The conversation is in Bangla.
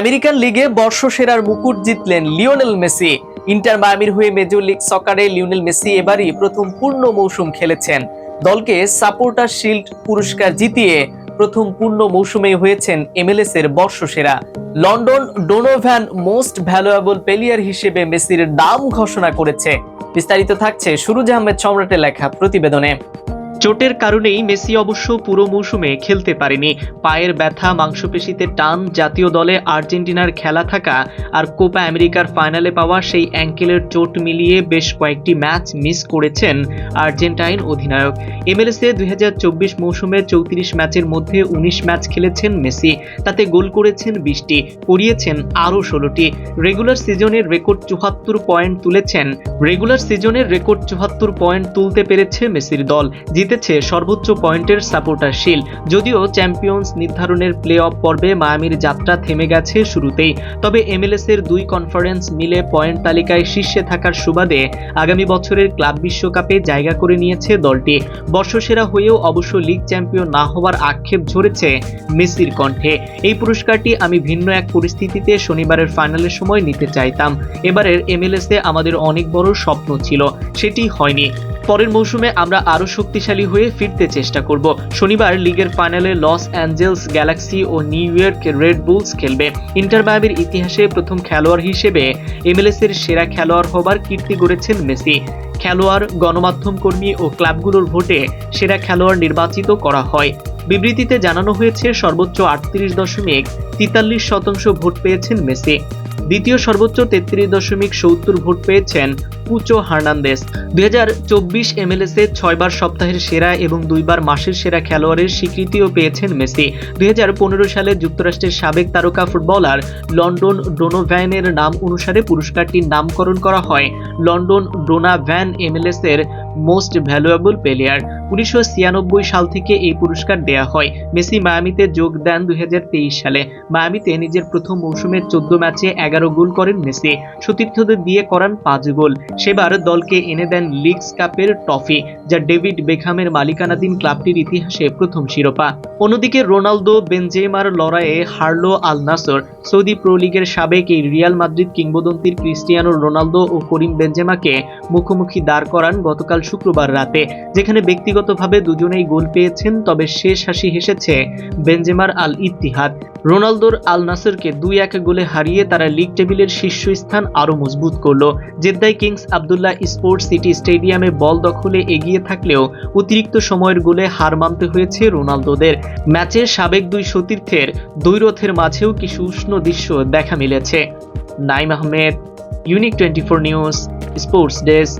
আমেরিকান লিগে বর্ষসেরার মুকুট জিতলেন লিওনেল মেসি। ইন্টার মায়ামির হয়ে মেজর লিগ সকারে লিওনেল মেসি এবারই প্রথম পূর্ণ মৌসুম খেলেছেন। দলকে সাপোর্টার শিল্ড পুরস্কার জিতিয়ে প্রথম পূর্ণ মৌসুমে হয়েছেন এমএলএস এর বর্ষসেরা। Landon Donovan most valuable player হিসেবে মেসির নাম ঘোষণা করেছে। বিস্তারিত থাকছে সুরুজ আহমেদ সম্রাটের লেখা প্রতিবেদনে। চোটের কারণেই মেসি অবশ্য পুরো মৌসুমে খেলতে পারেনি। পায়ের ব্যথা, মাংসপেশিতে টান, জাতীয় দলে আর্জেন্টিনার খেলা থাকা আর কোপা আমেরিকার ফাইনালে পাওয়া সেই অ্যাঙ্কেলের চোট মিলিয়ে বেশ কয়েকটি ম্যাচ মিস করেছেন আর্জেন্টাইন অধিনায়ক। এমএলএসে দুই মৌসুমে চৌত্রিশ ম্যাচের মধ্যে উনিশ ম্যাচ খেলেছেন মেসি। তাতে গোল করেছেন বিশটি করিয়েছেন আরও ষোলোটি। রেগুলার সিজনের রেকর্ড চুয়াত্তর পয়েন্ট তুলেছেন। রেগুলার সিজনের রেকর্ড চুয়াত্তর পয়েন্ট তুলতে পেরেছে মেসির দল। জিতেছে সর্বোচ্চ পয়েন্টের সাপোর্টার শিল যদিও চ্যাম্পিয়ন্স নির্ধারণের প্লে অফ পর্বে মায়ামির যাত্রা থেমে গেছে শুরুতেই। তবে এমএলএস এর দুই কনফারেন্স মিলে পয়েন্ট তালিকায় শীর্ষে থাকার সুবাদে আগামী বছরের ক্লাব বিশ্বকাপে জায়গা করে নিয়েছে দলটি। বর্ষসেরা হয়েও অবশ্য লিগ চ্যাম্পিয়ন না হওয়ার আক্ষেপ ঝরেছে মেসির কণ্ঠে। এই পুরস্কারটি আমি ভিন্ন এক পরিস্থিতিতে শনিবারের ফাইনালের সময় নিতে চাইতাম। এবারের এমএলএস এ আমাদের অনেক বড় স্বপ্ন ছিল, সেটি হয়নি। পরের মৌসুমে আমরা আরও শক্তিশালী হয়ে ফিরতে চেষ্টা করব। শনিবার লিগের ফাইনালে লস অ্যাঞ্জেলস গ্যালাক্সি ও নিউ ইয়র্ক রেড বুলস খেলবে। ইন্টার মায়ামির ইতিহাসে প্রথম খেলোয়াড় হিসেবে এমএলএস এর সেরা খেলোয়াড় হবার কীর্তি গড়েছেন মেসি। খেলোয়াড়, গণমাধ্যম কর্মী ও ক্লাবগুলোর ভোটে সেরা খেলোয়াড় নির্বাচিত করা হয়। বিবৃতিতে জানানো হয়েছে, সর্বোচ্চ আটত্রিশ দশমিক তেতাল্লিশ শতাংশ ভোট পেয়েছেন মেসি। দ্বিতীয় সর্বোচ্চ তেত্রিশ দশমিক সত্তর ভোট পেয়েছেন পুচো হার্নান্দেস দুই হাজার চব্বিশ এমএলএস ছয়বার সপ্তাহের সেরা এবং দুইবার মাসের সেরা খেলোয়াড়ের স্বীকৃতিও পেয়েছেন মেসি। দুই হাজার পনেরো সালে যুক্তরাষ্ট্রের সাবেক তারকা ফুটবলার লন্ডন ডোনোভ্যানের নাম অনুসারে পুরস্কারটির নামকরণ করা হয়। লন্ডন ডোনাভ্যান এমএলএস এর মোস্ট ভ্যালুয়েবল প্লেয়ার। উনিশশো ছিয়ানব্বই সাল থেকে এই পুরস্কার দেয়া হয়। মেসি মায়ামিতে যোগ দেন দুই হাজার তেইশ সালে। মায়ামিতে নিজের প্রথম মৌসুমের চোদ্দ ম্যাচে এগারো গোল করেন মেসি। সতীর্থদের দিয়ে করান পাঁচ গোল। সেবার দলকে এনে দেন লিগস কাপের ট্রফি, যা ডেভিড বেখামের মালিকানাধীন ক্লাবটির ইতিহাসে প্রথম শিরোপা। অন্যদিকে রোনালদো, বেনজেমার লড়াইয়ে হারলো আল নাসর, সৌদি প্রো লিগের সাবেক এই রিয়াল মাদ্রিদ কিংবদন্তির ক্রিস্টিয়ানো রোনালদো ও করিম বেনজেমাকে মুখোমুখি দাঁড় করান গতকাল শুক্রবার রাতে, যেখানে ব্যক্তিগতভাবে দুজনেই গোল পেয়েছেন, তবে শেষ হাসি হেসেছে বেনজেমার আল ইত্তিহাদ রোনালদোর আল নাসরকে দুই এক গোলে হারিয়ে তারা লিগ টেবিলের শীর্ষস্থান আরও মজবুত করল। জেদ্দাই কিংস আবদুল্লাহ স্পোর্টস সিটি স্টেডিয়ামে বল দখলে এগিয়ে থাকলেও অতিরিক্ত সময়ের গোলে হার মানতে হয়েছে রোনালদোদের। ম্যাচে সাবেক দুই সতীর্থের দ্বৈরথের মাঝেও কিছু উষ্ণ দৃশ্য দেখা মিলেছে। Naim Ahmed unique twenty four news sports desk